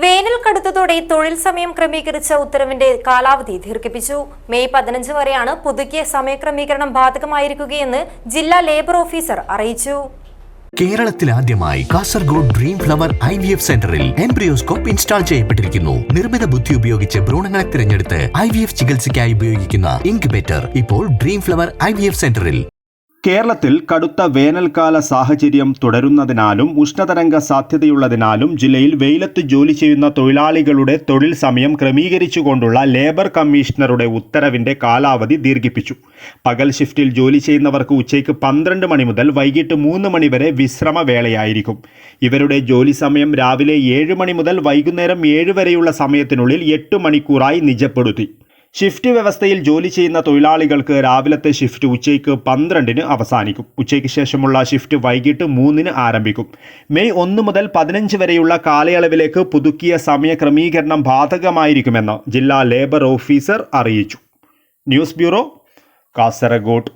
വേനൽ കടുത്തതോടെ തൊഴിൽ സമയം ക്രമീകരിച്ച ഉത്തരവിന്റെ കാലാവധി ദീർഘിപ്പിച്ചു. മെയ് പതിനഞ്ച് വരെയാണ് പുതുക്കിയ സമയക്രമീകരണം ബാധകമായിരിക്കുകയെന്ന് ജില്ലാ ലേബർ ഓഫീസർ അറിയിച്ചു. കേരളത്തിൽ ആദ്യമായി Kasaragod dream flower I V F സെന്ററിൽ എംബ്രിയോസ്കോപ്പ് ഇൻസ്റ്റാൾ ചെയ്യപ്പെട്ടിരിക്കുന്നു. നിർമ്മിത ബുദ്ധി ഉപയോഗിച്ച് ഭ്രൂണങ്ങളെ തിരഞ്ഞെടുത്ത് ഐ വി എഫ് ചികിത്സയ്ക്കായി ഉപയോഗിക്കുന്ന ഇൻക്യുബേറ്റർ ഇപ്പോൾ Dream Flower I V F സെന്ററിൽ. കേരളത്തിൽ കടുത്ത വേനൽക്കാല സാഹചര്യം തുടരുന്നതിനാലും ഉഷ്ണതരംഗ സാധ്യതയുള്ളതിനാലും ജില്ലയിൽ വെയിലത്ത് ജോലി ചെയ്യുന്ന തൊഴിലാളികളുടെ തൊഴിൽ സമയം ക്രമീകരിച്ചുകൊണ്ടുള്ള ലേബർ കമ്മീഷണറുടെ ഉത്തരവിന്റെ കാലാവധി ദീർഘിപ്പിച്ചു. പകൽ ഷിഫ്റ്റിൽ ജോലി ചെയ്യുന്നവർക്ക് ഉച്ചയ്ക്ക് പന്ത്രണ്ട് മണി മുതൽ വൈകിട്ട് മൂന്ന് മണി വരെ വിശ്രമ വേളയായിരിക്കും ഇവരുടെ ജോലി സമയം രാവിലെ ഏഴ് മണി മുതൽ വൈകുന്നേരം ഏഴ് വരെയുള്ള സമയത്തിനുള്ളിൽ എട്ട് മണിക്കൂറായി നിജപ്പെടുത്തി. ഷിഫ്റ്റ് വ്യവസ്ഥയിൽ ജോലി ചെയ്യുന്ന തൊഴിലാളികൾക്ക് രാവിലത്തെ ഷിഫ്റ്റ് ഉച്ചയ്ക്ക് പന്ത്രണ്ടിന് അവസാനിക്കും. ഉച്ചയ്ക്ക് ശേഷമുള്ള ഷിഫ്റ്റ് വൈകിട്ട് മൂന്നിന് ആരംഭിക്കും. മെയ് ഒന്ന് മുതൽ പതിനഞ്ച് വരെയുള്ള കാലയളവിലേക്ക് പുതുക്കിയ സമയ ക്രമീകരണം ബാധകമായിരിക്കുമെന്ന് ജില്ലാ ലേബർ ഓഫീസർ അറിയിച്ചു. News bureau Kasaragod.